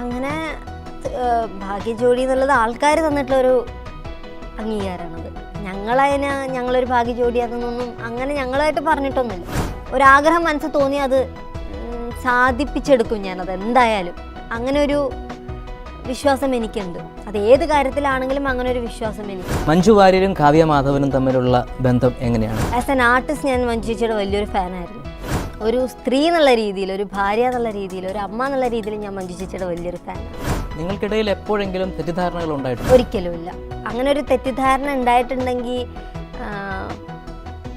അങ്ങനെ ഭാഗ്യജോഡി എന്നുള്ളത് ആൾക്കാർ തന്നിട്ടുള്ളൊരു അംഗീകാരമാണത് ഞങ്ങളതിന് ഞങ്ങളൊരു ഭാഗ്യജോഡിയാണെന്നൊന്നും അങ്ങനെ ഞങ്ങളായിട്ട് പറഞ്ഞിട്ടൊന്നുമില്ല. ഒരാഗ്രഹം മനസ്സിൽ തോന്നി അത് സാധിപ്പിച്ചെടുക്കും ഞാനത് എന്തായാലും. അങ്ങനെ ഒരു വിശ്വാസം എനിക്കുണ്ട്. അത് ഏത് കാര്യത്തിലാണെങ്കിലും അങ്ങനെ ഒരു വിശ്വാസം എനിക്ക്. മഞ്ജു വാര്യരും കാവ്യ മാധവനും തമ്മിലുള്ള ബന്ധം എങ്ങനെയാണ്? ആസ് എൻ ആർട്ടിസ്റ്റ് ഞാൻ മഞ്ജു ചേച്ചിയുടെ വലിയൊരു ഫാനായിരുന്നു ഒരു സ്ത്രീ എന്നുള്ള രീതിയിൽ ഒരു ഭാര്യ എന്നുള്ള രീതിയിൽ ഒരു അമ്മ എന്നുള്ള രീതിയിൽ ഞാൻ മഞ്ജു ചേച്ചിയുടെ വലിയൊരു ഫാനാണ് നിങ്ങൾക്കിടയിൽ എപ്പോഴെങ്കിലും തെറ്റിദ്ധാരണകൾ ഉണ്ടായിട്ടുണ്ട്? ഒരിക്കലും ഇല്ല. അങ്ങനെ ഒരു തെറ്റിദ്ധാരണ ഉണ്ടായിട്ടുണ്ടെങ്കിൽ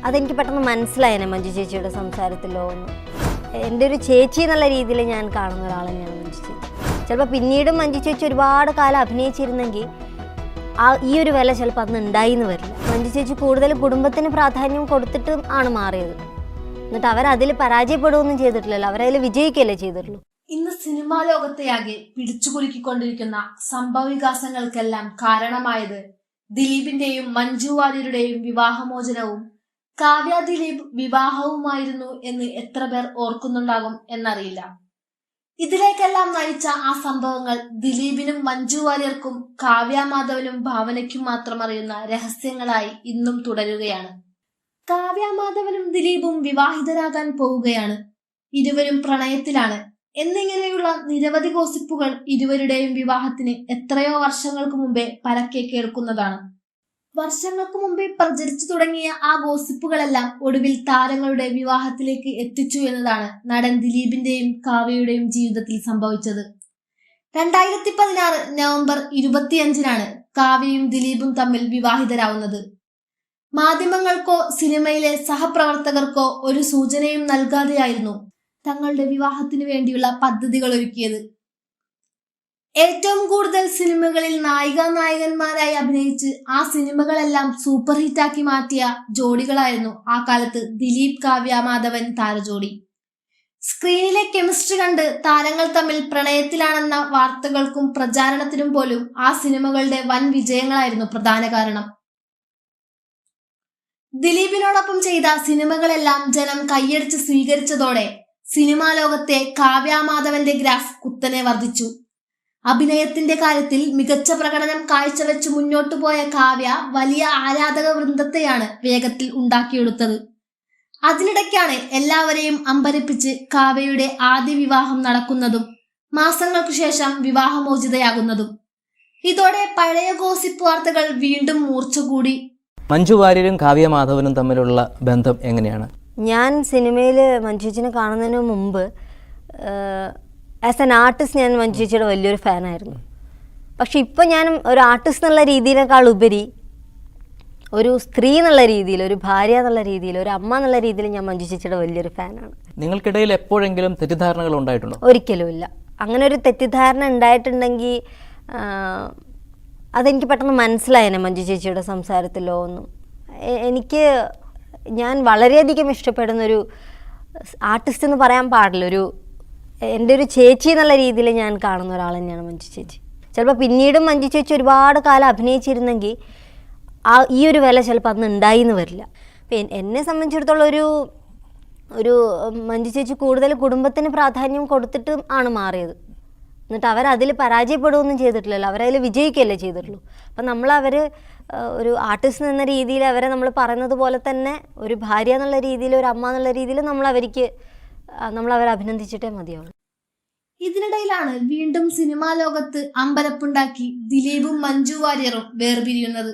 അതെനിക്ക് പെട്ടെന്ന് മനസ്സിലായേനെ മഞ്ജു ചേച്ചിയുടെ സംസാരത്തിലോ ഒന്ന്. എന്റെ ഒരു ചേച്ചി എന്നുള്ള രീതിയിൽ ഞാൻ കാണുന്ന ഒരാൾ തന്നെയാണ് മഞ്ജു ചേച്ചി. ചിലപ്പോൾ പിന്നീടും മഞ്ജു ചേച്ചി ഒരുപാട് കാലം അഭിനയിച്ചിരുന്നെങ്കിൽ ആ ഈ ഒരു വില ചിലപ്പോൾ അന്ന് ഉണ്ടായിന്ന് വരില്ല. മഞ്ജു ചേച്ചി കൂടുതൽ കുടുംബത്തിന് പ്രാധാന്യം കൊടുത്തിട്ടും ആണ് മാറിയത്. എന്നിട്ട് അതിൽ പരാജയപ്പെടുകയൊന്നും ചെയ്തിട്ടില്ലല്ലോ. അവരതിൽ വിജയിക്കുകയല്ലേ ചെയ്തിട്ടുള്ളൂ. ഇന്ന് സിനിമാ ലോകത്തെയാകെ പിടിച്ചുകുലുക്കിക്കൊണ്ടിരിക്കുന്ന സംഭവവികാസങ്ങൾക്കെല്ലാം കാരണമായത് ദിലീപിന്റെയും മഞ്ജു വാര്യരുടെയും വിവാഹമോചനവും കാവ്യ ദിലീപ് വിവാഹവുമായിരുന്നു എന്ന് എത്ര പേർ ഓർക്കുന്നുണ്ടാകും എന്നറിയില്ല. ഇതിലേക്കെല്ലാം നയിച്ച ആ സംഭവങ്ങൾ ദിലീപിനും മഞ്ജു വാര്യർക്കും കാവ്യ മാധവനും ഭാവനയ്ക്കും മാത്രം അറിയുന്ന രഹസ്യങ്ങളായി ഇന്നും തുടരുകയാണ്. കാവ്യ മാധവനും ദിലീപും വിവാഹിതരാകാൻ പോവുകയാണ്. ഇരുവരും പ്രണയത്തിലാണ്. എന്നിങ്ങനെയുള്ള നിരവധി ഗോസിപ്പുകൾ ഇരുവരുടെയും വിവാഹത്തിന് എത്രയോ വർഷങ്ങൾക്ക് മുമ്പേ പരക്കെ കേൾക്കുന്നതാണ്. വർഷങ്ങൾക്ക് മുമ്പേ പ്രചരിച്ചു തുടങ്ങിയ ആ ഗോസിപ്പുകളെല്ലാം ഒടുവിൽ താരങ്ങളുടെ വിവാഹത്തിലേക്ക് എത്തിച്ചു എന്നതാണ് നടൻ ദിലീപിന്റെയും കാവ്യയുടെയും ജീവിതത്തിൽ സംഭവിച്ചത്. രണ്ടായിരത്തി പതിനാറ് നവംബർ ഇരുപത്തിയഞ്ചിനാണ് കാവ്യയും ദിലീപും തമ്മിൽ വിവാഹിതരാവുന്നത്. മാധ്യമങ്ങൾക്കോ സിനിമയിലെ സഹപ്രവർത്തകർക്കോ ഒരു സൂചനയും നൽകാതെയായിരുന്നു തങ്ങളുടെ വിവാഹത്തിനു വേണ്ടിയുള്ള പദ്ധതികൾ ഒരുക്കിയത്. ഏറ്റവും കൂടുതൽ സിനിമകളിൽ നായിക നായകന്മാരായി അഭിനയിച്ച് ആ സിനിമകളെല്ലാം സൂപ്പർ ഹിറ്റാക്കി മാറ്റിയ ജോഡികളായിരുന്നു ആ കാലത്ത് ദിലീപ് കാവ്യ മാധവൻ താരജോഡി. സ്ക്രീനിലെ കെമിസ്ട്രി കണ്ട് താരങ്ങൾ തമ്മിൽ പ്രണയത്തിലാണെന്ന വാർത്തകൾക്കും പ്രചാരണത്തിനും പോലും ആ സിനിമകളുടെ വൻ വിജയങ്ങളായിരുന്നു പ്രധാന കാരണം. ദിലീപിനോടൊപ്പം ചെയ്ത സിനിമകളെല്ലാം ജനം കൈയടിച്ച് സ്വീകരിച്ചതോടെ സിനിമാ ലോകത്തെ കാവ്യാമാധവന്റെ ഗ്രാഫ് കുത്തനെ വർദ്ധിച്ചു. അഭിനയത്തിന്റെ കാര്യത്തിൽ മികച്ച പ്രകടനം കാഴ്ചവെച്ച് മുന്നോട്ടു പോയ കാവ്യ വലിയ ആരാധക വൃന്ദത്തെയാണ് വേഗത്തിൽ ഉണ്ടാക്കിയെടുത്തത്. അതിനിടയ്ക്കാണ് എല്ലാവരെയും അമ്പരിപ്പിച്ച് കാവ്യയുടെ ആദ്യ വിവാഹം നടക്കുന്നതും മാസങ്ങൾക്കു ശേഷം വിവാഹമോചിതയാകുന്നതും. ഇതോടെ പഴയ ഗോസിപ്പ് വാർത്തകൾ വീണ്ടും മൂർച്ച കൂടി മഞ്ജു വാര്യരും കാവ്യ മാധവനും തമ്മിലുള്ള ബന്ധം എങ്ങനെയാണ്? ഞാൻ സിനിമയിൽ മഞ്ജുജിനെ കാണുന്നതിന് മുമ്പ് ആസ് എൻ ആർട്ടിസ്റ്റ് ഞാൻ മഞ്ജുജിയുടെ വലിയൊരു ഫാനായിരുന്നു. പക്ഷെ ഇപ്പം ഞാൻ ഒരു ആർട്ടിസ്റ്റ് എന്നുള്ള രീതിയിനേക്കാൾ ഉപരി ഒരു സ്ത്രീ എന്നുള്ള രീതിയിൽ ഒരു ഭാര്യ എന്നുള്ള രീതിയിൽ ഒരു അമ്മ എന്നുള്ള രീതിയിൽ ഞാൻ മഞ്ജു ചേച്ചിയുടെ വലിയൊരു ഫാനാണ്. നിങ്ങൾക്കിടയിൽ എപ്പോഴെങ്കിലും തെറ്റിദ്ധാരണകൾ ഉണ്ടായിട്ടുണ്ടോ? ഒരിക്കലും ഇല്ല. അങ്ങനെ ഒരു തെറ്റിദ്ധാരണ ഉണ്ടായിട്ടുണ്ടെങ്കിൽ അതെനിക്ക് പെട്ടെന്ന് മനസ്സിലായേനെ മഞ്ജു ചേച്ചിയുടെ സംസാരത്തിലോ ഒന്നും. എനിക്ക് ഞാൻ വളരെയധികം ഇഷ്ടപ്പെടുന്നൊരു ആർട്ടിസ്റ്റ് എന്ന് പറയാൻ പാടില്ല. ഒരു എന്റെ ഒരു ചേച്ചി എന്നുള്ള രീതിയിൽ ഞാൻ കാണുന്ന ഒരാൾ തന്നെയാണ് മഞ്ജു ചേച്ചി. ചിലപ്പോൾ പിന്നീടും മഞ്ജു ചേച്ചി ഒരുപാട് കാലം അഭിനയിച്ചിരുന്നെങ്കിൽ ആ ഈ ഒരു വില ചിലപ്പോൾ അന്ന് ഉണ്ടായിന്ന് വരില്ല. അപ്പം എന്നെ സംബന്ധിച്ചിടത്തോളം ഒരു ഒരു മഞ്ജു ചേച്ചി കൂടുതൽ കുടുംബത്തിന് പ്രാധാന്യം കൊടുത്തിട്ടും ആണ് മാറിയത്. എന്നിട്ട് അവർ അതിൽ പരാജയപ്പെടുകയൊന്നും ചെയ്തിട്ടില്ലല്ലോ. അവരതിൽ വിജയിക്കുകയല്ലേ ചെയ്തിട്ടുള്ളൂ. അപ്പം നമ്മൾ അവർ ഒരു ആർട്ടിസ്റ്റ് എന്ന രീതിയിൽ അവരെ നമ്മൾ പറയുന്നത് പോലെ തന്നെ ഒരു ഭാര്യ എന്നുള്ള രീതിയിൽ ഒരു അമ്മ എന്നുള്ള രീതിയിൽ നമ്മൾ അവർക്ക് നമ്മൾ അവരെ അഭിനന്ദിച്ചിട്ടേ മതിയാവുള്ളൂ. ഇതിനിടയിലാണ് വീണ്ടും സിനിമാ ലോകത്ത് അമ്പലപ്പുണ്ടാക്കി ദിലീപും മഞ്ജു വാര്യറും വേർപിരിയുന്നത്.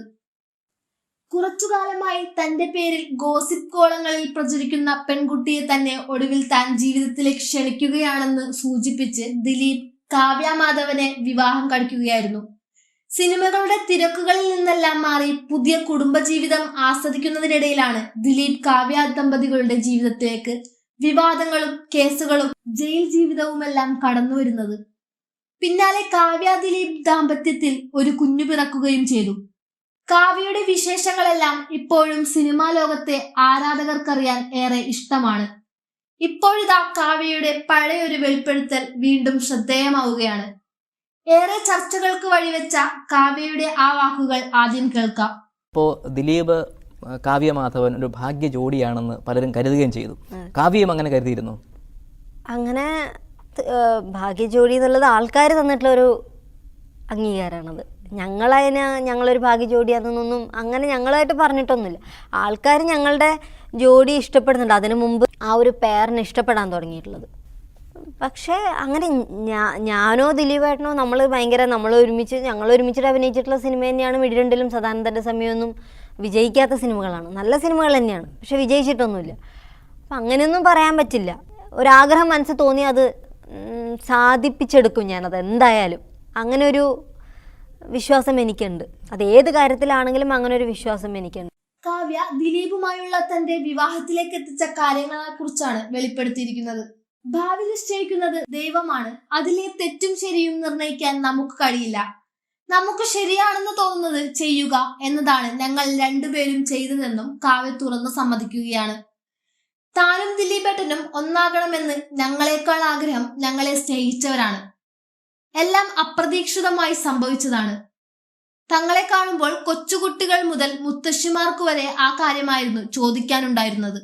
കുറച്ചുകാലമായി തന്റെ പേരിൽ ഗോസിപ്പ് കോളങ്ങളിൽ പ്രചരിക്കുന്ന പെൺകുട്ടിയെ തന്നെ ഒടുവിൽ താൻ ജീവിതത്തിലേക്ക് ക്ഷണിക്കുകയാണെന്ന് സൂചിപ്പിച്ച് ദിലീപ് കാവ്യ മാധവനെ വിവാഹം കഴിക്കുകയായിരുന്നു. സിനിമകളുടെ തിരക്കുകളിൽ നിന്നെല്ലാം മാറി പുതിയ കുടുംബജീവിതം ആസ്വദിക്കുന്നതിനിടയിലാണ് ദിലീപ് കാവ്യ ദമ്പതികളുടെ ജീവിതത്തിലേക്ക് വിവാദങ്ങളും കേസുകളും ജയിൽ ജീവിതവുമെല്ലാം കടന്നു വരുന്നത്. പിന്നാലെ കാവ്യ ദിലീപ് ദാമ്പത്യത്തിൽ ഒരു കുഞ്ഞു പിറക്കുകയും ചെയ്തു. കാവ്യയുടെ വിശേഷങ്ങളെല്ലാം ഇപ്പോഴും സിനിമാ ലോകത്തെ ആരാധകർക്കറിയാൻ ഏറെ ഇഷ്ടമാണ്. ഇപ്പോഴിതാ കാവ്യയുടെ പഴയൊരു വെളിപ്പെടുത്തൽ വീണ്ടും ശ്രദ്ധേയമാവുകയാണ്. ഏറെ ചർച്ചകൾക്ക് വഴിവെച്ച കാവ്യയുടെ ആ വാക്കുകൾ ആദ്യം കേൾക്കാം. അപ്പോൾ ദിലീപ് കാവ്യ മാധവൻ ഒരു ഭാഗ്യ ജോഡിയാണെന്ന് പലരും കരുതുകയും ചെയ്തു. കാവ്യം അങ്ങനെ കരുതിയിരുന്നു? അങ്ങനെ ഭാഗ്യ ജോഡി എന്നുള്ളത് ആൾക്കാർ തന്നിട്ടുള്ള ഒരു അംഗീകാരമാണത് ഞങ്ങളതിന് ഞങ്ങളൊരു ഭാഗ്യ ജോഡിയാണെന്നൊന്നും അങ്ങനെ ഞങ്ങളായിട്ട് പറഞ്ഞിട്ടൊന്നുമില്ല. ആൾക്കാർ ഞങ്ങളുടെ ജോഡി ഇഷ്ടപ്പെടുന്നുണ്ട്. അതിനു മുമ്പ് ആ ഒരു പേരിനെ ഇഷ്ടപ്പെടാൻ തുടങ്ങിയിട്ടുള്ളത്. പക്ഷേ അങ്ങനെ ഞാനോ ദിലീപേട്ടനോ നമ്മൾ ഭയങ്കര നമ്മൾ ഒരുമിച്ച് ഞങ്ങൾ ഒരുമിച്ചിട്ട് അഭിനയിച്ചിട്ടുള്ള സിനിമ തന്നെയാണ് വിടിരണ്ടിലും സദാനന്ദന്റെ സമയമൊന്നും വിജയിക്കാത്ത സിനിമകളാണ്. നല്ല സിനിമകൾ തന്നെയാണ്. പക്ഷെ വിജയിച്ചിട്ടൊന്നുമില്ല. അപ്പം അങ്ങനെയൊന്നും പറയാൻ പറ്റില്ല. ഒരാഗ്രഹം മനസ്സിൽ തോന്നി അത് സാധിപ്പിച്ചെടുക്കും ഞാനത്. എന്തായാലും. അങ്ങനെ ഒരു വിശ്വാസം എനിക്കുണ്ട്. അത് ഏത് കാര്യത്തിലാണെങ്കിലും അങ്ങനെ ഒരു വിശ്വാസം എനിക്കുണ്ട്. കാവ്യ ദിലീപുമായുള്ള തന്റെ വിവാഹത്തിലേക്ക് എത്തിച്ച കാര്യങ്ങളെ കുറിച്ചാണ് വെളിപ്പെടുത്തിയിരിക്കുന്നത്. ഭാവി നിശ്ചയിക്കുന്നത് ദൈവമാണ്. അതിലെ തെറ്റും ശരിയും നിർണയിക്കാൻ നമുക്ക് കഴിയില്ല. നമുക്ക് ശരിയാണെന്ന് തോന്നുന്നത് ചെയ്യുക എന്നതാണ് ഞങ്ങൾ രണ്ടുപേരും ചെയ്തതെന്നും കാവ്യ തുറന്നു സമ്മതിക്കുകയാണ്. താനും ദിലീപേട്ടനും ഒന്നാകണമെന്ന് ഞങ്ങളെക്കാൾ ആഗ്രഹം ഞങ്ങളെ സ്നേഹിച്ചവരാണ്. എല്ലാം അപ്രതീക്ഷിതമായി സംഭവിച്ചതാണ്. തങ്ങളെ കാണുമ്പോൾ കൊച്ചുകുട്ടികൾ മുതൽ മുത്തശ്ശിമാർക്ക് വരെ ആ കാര്യമായിരുന്നു ചോദിക്കാനുണ്ടായിരുന്നത്.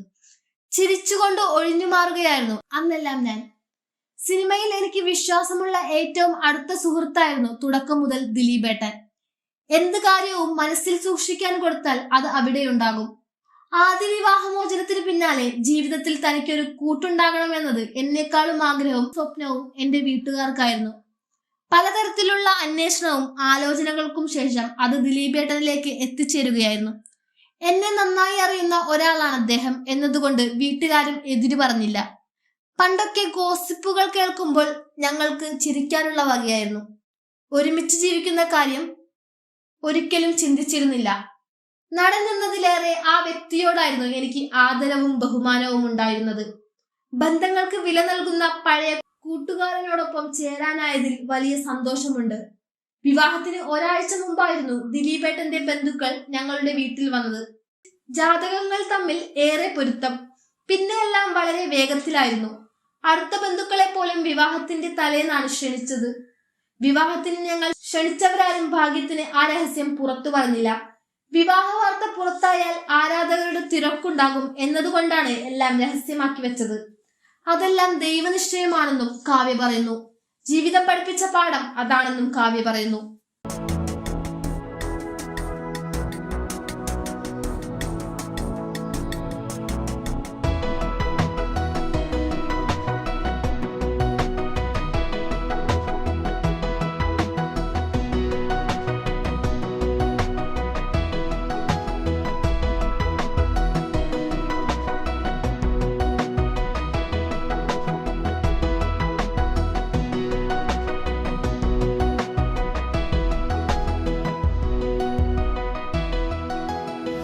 ചിരിച്ചുകൊണ്ട് ഒഴിഞ്ഞു മാറുകയായിരുന്നു അന്നെല്ലാം ഞാൻ. സിനിമയിൽ എനിക്ക് വിശ്വാസമുള്ള ഏറ്റവും അടുത്ത സുഹൃത്തായിരുന്നു തുടക്കം മുതൽ ദിലീപേട്ടൻ. എന്ത് കാര്യവും മനസ്സിൽ സൂക്ഷിക്കാൻ കൊടുത്താൽ അത് അവിടെയുണ്ടാകും. ആദ്യ വിവാഹമോചനത്തിന് പിന്നാലെ ജീവിതത്തിൽ തനിക്കൊരു കൂട്ടുണ്ടാകണമെന്നത് എന്നെക്കാളും ആഗ്രഹവും സ്വപ്നവും എന്റെ വീട്ടുകാർക്കായിരുന്നു. പലതരത്തിലുള്ള അന്വേഷണവും ആലോചനകൾക്കും ശേഷം അത് ദിലീപേട്ടനിലേക്ക് എത്തിച്ചേരുകയായിരുന്നു. എന്നെ നന്നായി അറിയുന്ന ഒരാളാണ് അദ്ദേഹം എന്നതുകൊണ്ട് വീട്ടിലാരും എതിരു പറഞ്ഞില്ല. പണ്ടൊക്കെ ഗോസിപ്പുകൾ കേൾക്കുമ്പോൾ ഞങ്ങൾക്ക് ചിരിക്കാനുള്ള വകയായിരുന്നു. ഒരുമിച്ച് ജീവിക്കുന്ന കാര്യം ഒരിക്കലും ചിന്തിച്ചിരുന്നില്ല. നടൻ ആ വ്യക്തിയോടായിരുന്നു എനിക്ക് ആദരവും ബഹുമാനവും ഉണ്ടായിരുന്നത്. ബന്ധങ്ങൾക്ക് വില നൽകുന്ന പഴയ കൂട്ടുകാരനോടൊപ്പം ചേരാനായതിൽ വലിയ സന്തോഷമുണ്ട്. വിവാഹത്തിന് ഒരാഴ്ച മുമ്പായിരുന്നു ദിലീപേട്ടന്റെ ബന്ധുക്കൾ ഞങ്ങളുടെ വീട്ടിൽ വന്നത്. ജാതകങ്ങൾ തമ്മിൽ ഏറെ പൊരുത്തം. പിന്നെ എല്ലാം വളരെ വേഗത്തിലായിരുന്നു. അടുത്ത ബന്ധുക്കളെ പോലും വിവാഹത്തിന്റെ തലേന്നാണ് ക്ഷണിച്ചത്. വിവാഹത്തിന് ഞങ്ങൾ ക്ഷണിച്ചവരാരും ഭാഗ്യത്തിന് ആ രഹസ്യം പുറത്തു പറഞ്ഞില്ല. വിവാഹ വാർത്ത പുറത്തായാൽ ആരാധകരുടെ തിരക്കുണ്ടാകും എന്നതുകൊണ്ടാണ് എല്ലാം രഹസ്യമാക്കി വെച്ചത്. അതെല്ലാം ദൈവനിശ്ചയമാണെന്നും കാവ്യ പറയുന്നു. ജീവിതം പഠിപ്പിച്ച പാഠം അതാണെന്നും കാവ്യ പറയുന്നു.